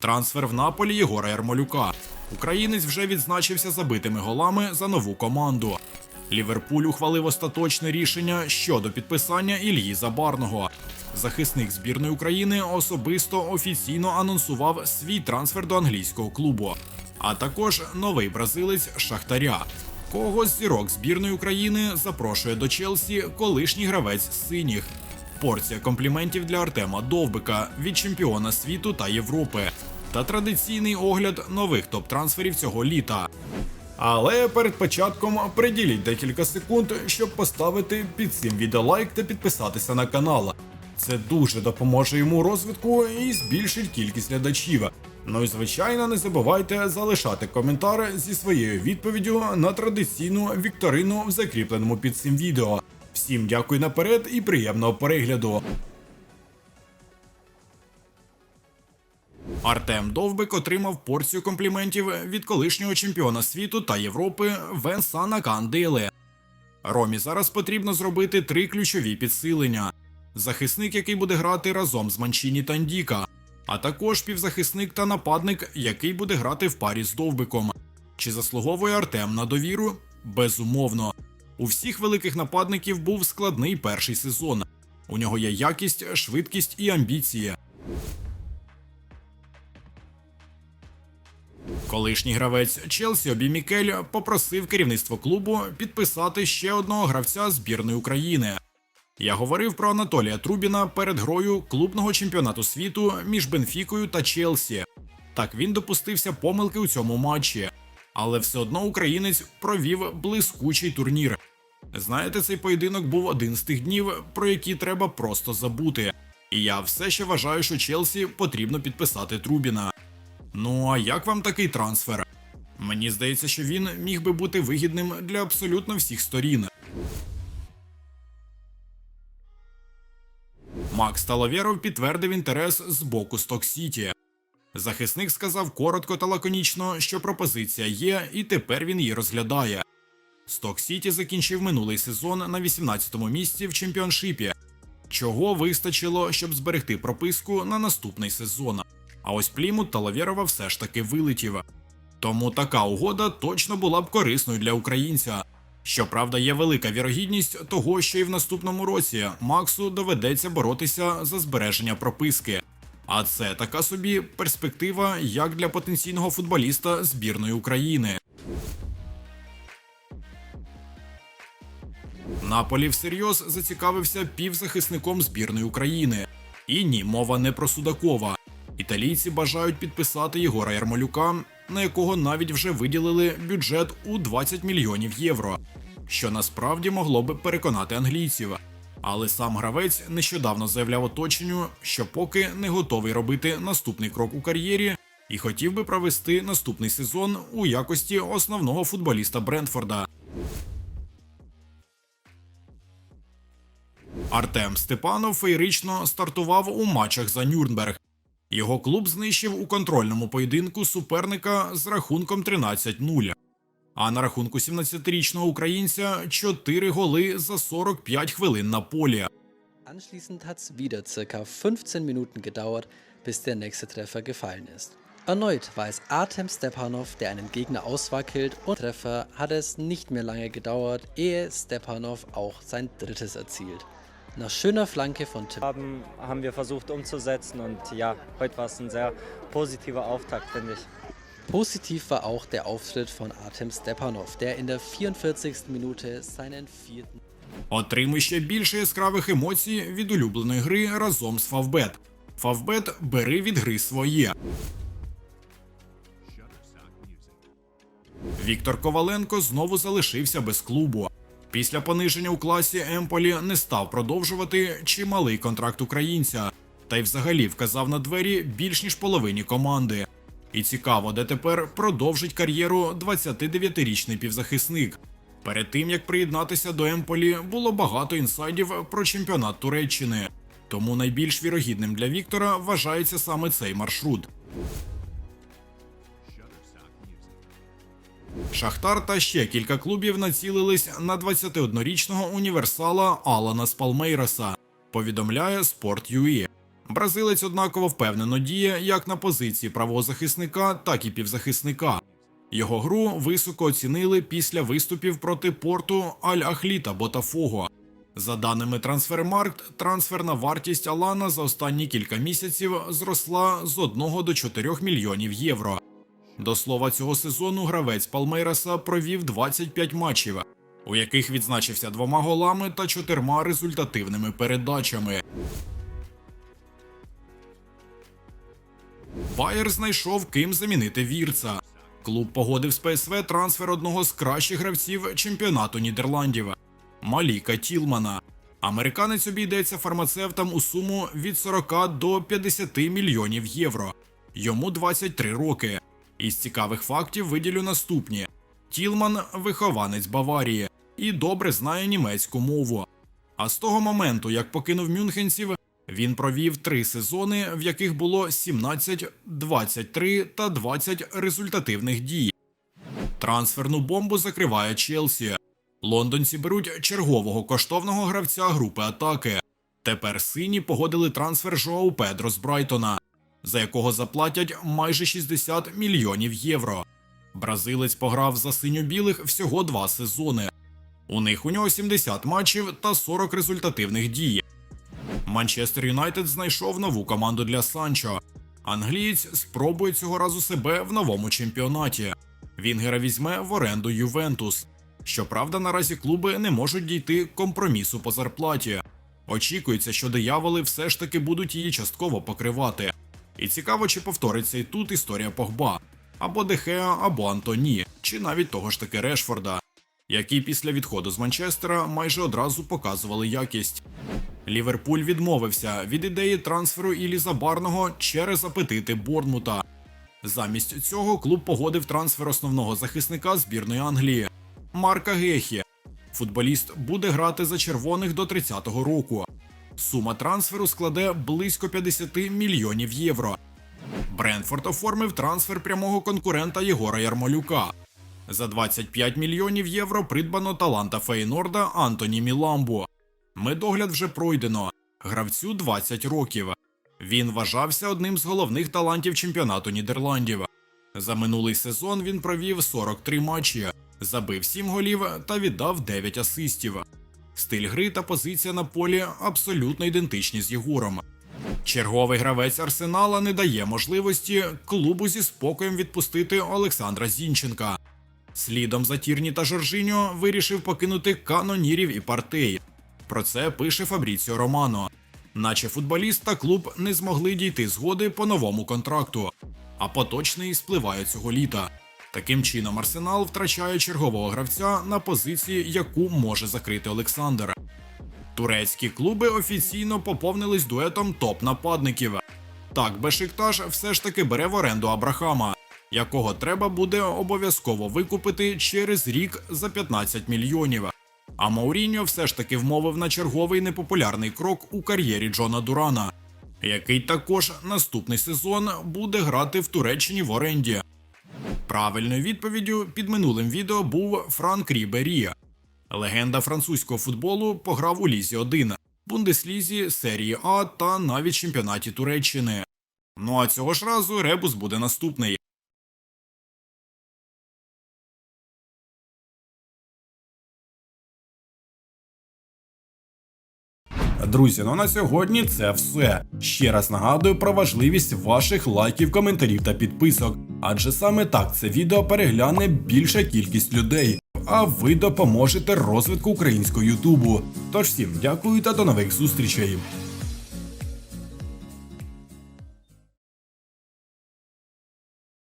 Трансфер в Наполі Єгора Ярмолюка. Українець вже відзначився забитими голами за нову команду. Ліверпуль ухвалив остаточне рішення щодо підписання Ільї Забарного. Захисник збірної України особисто офіційно анонсував свій трансфер до англійського клубу, а також новий бразилець Шахтаря. Кого зірок збірної України запрошує до Челсі колишній гравець синіх. Порція компліментів для Артема Довбика від чемпіона світу та Європи та традиційний огляд нових топ-трансферів цього літа. Але перед початком приділіть декілька секунд, щоб поставити під цим відео лайк та підписатися на канал. Це дуже допоможе йому розвитку і збільшить кількість глядачів. Ну і звичайно, не забувайте залишати коментар зі своєю відповіддю на традиційну вікторину в закріпленому під цим відео. Всім дякую наперед і приємного перегляду. Артем Довбик отримав порцію компліментів від колишнього чемпіона світу та Європи Венсана Кандили. Ромі зараз потрібно зробити три ключові підсилення: захисник, який буде грати разом з Манчіні та Ndіка, а також півзахисник та нападник, який буде грати в парі з Довбиком. Чи заслуговує Артем на довіру? Безумовно. У всіх великих нападників був складний перший сезон. У нього є якість, швидкість і амбіції. Колишній гравець Челсі Обі Мікель попросив керівництво клубу підписати ще одного гравця збірної України. Я говорив про Анатолія Трубіна перед грою клубного чемпіонату світу між Бенфікою та Челсі. Так він допустився помилки у цьому матчі, але все одно українець провів блискучий турнір. Знаєте, цей поєдинок був один з тих днів, про які треба просто забути. І я все ще вважаю, що Челсі потрібно підписати Трубіна. Ну а як вам такий трансфер? Мені здається, що він міг би бути вигідним для абсолютно всіх сторін. Макс Талавєров підтвердив інтерес з боку Сток Сіті. Захисник сказав коротко та лаконічно, що пропозиція є, і тепер він її розглядає. Сток Сіті закінчив минулий сезон на 18-му місці в чемпіоншипі, чого вистачило, щоб зберегти прописку на наступний сезон. А ось Плімут та Лавєрова все ж таки вилетів. Тому така угода точно була б корисною для українця. Щоправда, є велика вірогідність того, що і в наступному році Максу доведеться боротися за збереження прописки. А це така собі перспектива як для потенційного футболіста збірної України. Наполі всерйоз зацікавився півзахисником збірної України. І ні, мова не про Судакова. Італійці бажають підписати Єгора Ярмолюка, на якого навіть вже виділили бюджет у 20 мільйонів євро, що насправді могло би переконати англійців. Але сам гравець нещодавно заявляв оточенню, що поки не готовий робити наступний крок у кар'єрі і хотів би провести наступний сезон у якості основного футболіста Брентфорда. Артем Степанов феєрично стартував у матчах за Нюрнберг. Його клуб знищив у контрольному поєдинку суперника з рахунком 13-0. А на рахунку 17-річного українця 4 голи за 45 хвилин на полі. Anschließend hat es wieder circa 15 Minuten gedauert, bis der nächste Treffer gefallen ist. Erneut war es Artem Stepanov, der einen Gegner auswackelt und Treffer hat es nicht mehr lange gedauert, ehe Stepanov auch sein drittes erzielt. Nach schöner Flanke von Tim haben, haben wir versucht umzusetzen und ja, heute war es ein sehr positiver Auftakt, finde ich. Positiv war auch der Auftritt von Artem Stepanov, der in der 44. Minute seinen vierten Отримуй ще більше яскравих емоцій від улюбленої гри разом з Фавбет. Фавбет бери від гри своє. Віктор Коваленко знову залишився без клубу. Після пониження у класі Емполі не став продовжувати чималий контракт українця, та й взагалі вказав на двері більш ніж половині команди. І цікаво, де тепер продовжить кар'єру 29-річний півзахисник. Перед тим як приєднатися до Емполі, було багато інсайдів про чемпіонат Туреччини. Тому найбільш вірогідним для Віктора вважається саме цей маршрут. Шахтар та ще кілька клубів націлились на 21-річного універсала Алана Спалмейраса, повідомляє Sport.ua. Бразилець однаково впевнено діє як на позиції правозахисника, так і півзахисника. Його гру високо оцінили після виступів проти порту Аль-Ахлі та Ботафого. За даними Трансфермаркт, трансферна вартість Алана за останні кілька місяців зросла з 1 до 4 мільйонів євро. До слова, цього сезону гравець Палмейраса провів 25 матчів, у яких відзначився двома голами та чотирма результативними передачами. Байер знайшов ким замінити вірца. Клуб погодив з ПСВ трансфер одного з кращих гравців чемпіонату Нідерландів Маліка Тілмана. Американець обійдеться фармацевтам у суму від 40 до 50 мільйонів євро. Йому 23 роки. Із цікавих фактів виділю наступні: Тілман вихованець Баварії і добре знає німецьку мову. А з того моменту, як покинув мюнхенців, він провів три сезони, в яких було 17, 23 та 20 результативних дій. Трансферну бомбу закриває Челсі. Лондонці беруть чергового коштовного гравця групи атаки. Тепер сині погодили трансфер Жоау Педро з Брайтона, за якого заплатять майже 60 мільйонів євро. Бразилець пограв за синьо-білих всього два сезони. У них у нього 70 матчів та 40 результативних дій. Манчестер Юнайтед знайшов нову команду для Санчо. Англієць спробує цього разу себе в новому чемпіонаті. Вінгера візьме в оренду Ювентус. Щоправда, наразі клуби не можуть дійти компромісу по зарплаті. Очікується, що дияволи все ж таки будуть її частково покривати. І цікаво, чи повториться і тут історія Погба, або Дехеа, або Антоні, чи навіть того ж таки Решфорда, які після відходу з Манчестера майже одразу показували якість. Ліверпуль відмовився від ідеї трансферу Ілі Забарного через апетити Борнмута. Замість цього клуб погодив трансфер основного захисника збірної Англії Марка Гехі. Футболіст буде грати за червоних до 30-го року. Сума трансферу складе близько 50 мільйонів євро. Бренфорд оформив трансфер прямого конкурента Єгора Ярмолюка. За 25 мільйонів євро придбано таланта Фейнорда Антоні Міламбу. Медогляд вже пройдено. Гравцю 20 років. Він вважався одним з головних талантів чемпіонату Нідерландів. За минулий сезон він провів 43 матчі, забив 7 голів та віддав 9 асистів. Стиль гри та позиція на полі абсолютно ідентичні з Єгором. Черговий гравець Арсенала не дає можливості клубу зі спокоєм відпустити Олександра Зінченка. Слідом за Тірні та Жоржиньо вирішив покинути канонірів і партей. Про це пише Фабріціо Романо. Наче футболіст та клуб не змогли дійти згоди по новому контракту, а поточний спливає цього літа. Таким чином, Арсенал втрачає чергового гравця на позиції, яку може закрити Олександр. Турецькі клуби офіційно поповнились дуетом топ-нападників. Так, Бешикташ все ж таки бере в оренду Абрахама, якого треба буде обов'язково викупити через рік за 15 мільйонів. А Мауріньо все ж таки вмовив на черговий непопулярний крок у кар'єрі Джона Дурана, який також наступний сезон буде грати в Туреччині в оренді. Правильною відповіддю під минулим відео був Франк Рібері. Легенда французького футболу пограв у Лізі 1, Бундеслізі, серії А та навіть чемпіонаті Туреччини. Ну а цього ж разу ребус буде наступний. Друзі, ну на сьогодні це все. Ще раз нагадую про важливість ваших лайків, коментарів та підписок, адже саме так це відео перегляне більша кількість людей, а ви допоможете розвитку українського Ютубу. Тож всім дякую та до нових зустрічей.